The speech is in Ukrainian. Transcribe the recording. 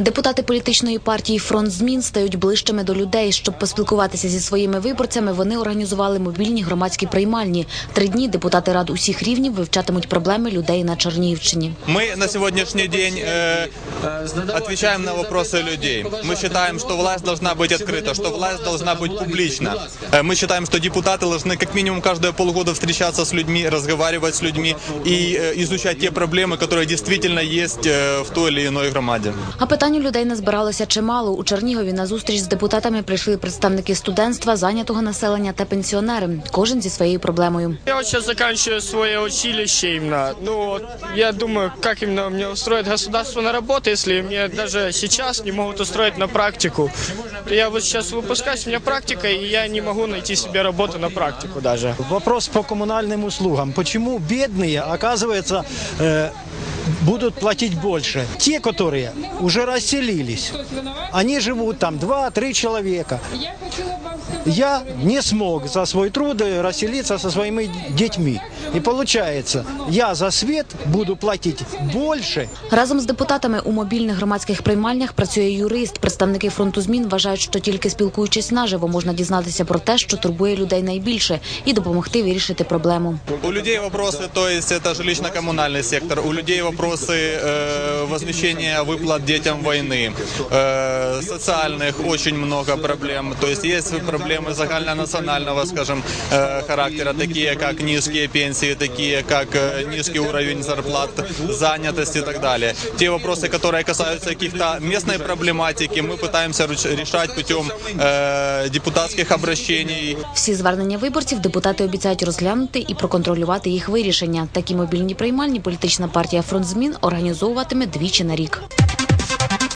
Депутати політичної партії Фронт змін стають ближчими до людей. Щоб поспілкуватися зі своїми виборцями, вони організували мобільні громадські приймальні. Три дні депутати рад усіх рівнів вивчатимуть проблеми людей на Чернігівщині. Мы на сегодняшний день э, отвечаем на вопросы людей. Мы считаем, что власть должна быть открыта, что власть должна быть публична. Э, мы считаем, что депутаты должны как минимум каждые полгода встречаться с людьми, разговаривать с людьми и э, изучать те проблемы, которые действительно есть э, в той или иной громаде. А питань у людей назбиралося чимало. У Чернігові на зустріч з депутатами прийшли представники студентства, зайнятого населення та пенсіонери. Кожен зі своєю проблемою. Я вот сейчас заканчиваю свое училище именно. Ну, вот, я думаю, как именно мне устроит государство на работу, если мне даже сейчас не могут устроить на практику. Я вот сейчас выпускаюсь, у меня практика, и я не могу найти себе работу на практику даже. Вопрос по коммунальным услугам. Почему бедные, оказывается, э, будут платить больше? Те, которые уже расселились, они живут там 2-3 человека Я не смог за свой труд э, расселиться со своими детьми. И получается, я за свет буду платить больше, Разом з депутатами у мобільних громадських приймальнях працює юрист. Представники фронту змін вважають, що тільки спілкуючись наживо можна дізнатися про те, що турбує людей найбільше, і допомогти вирішити проблему. У людей вопросы, то есть это жилищно-коммунальный сектор. У людей вопросы э, возмещения выплат детям войны. Э, социальных очень много проблем. То есть есть проблемы загальнонационального, скажем, э, характера, такие как низкие пенсии, такие как э, низкий уровень зарплат, занятость и так далее. Те вопросы, которые касаются каких-то местной проблематики, мы пытаемся руч- решать путем э, депутатских обращений, Всі звернення виборців депутати обіцяють розглянути і проконтролювати їх вирішення. Такі мобільні приймальні політична партія фронт змін організовуватиме двічі на рік.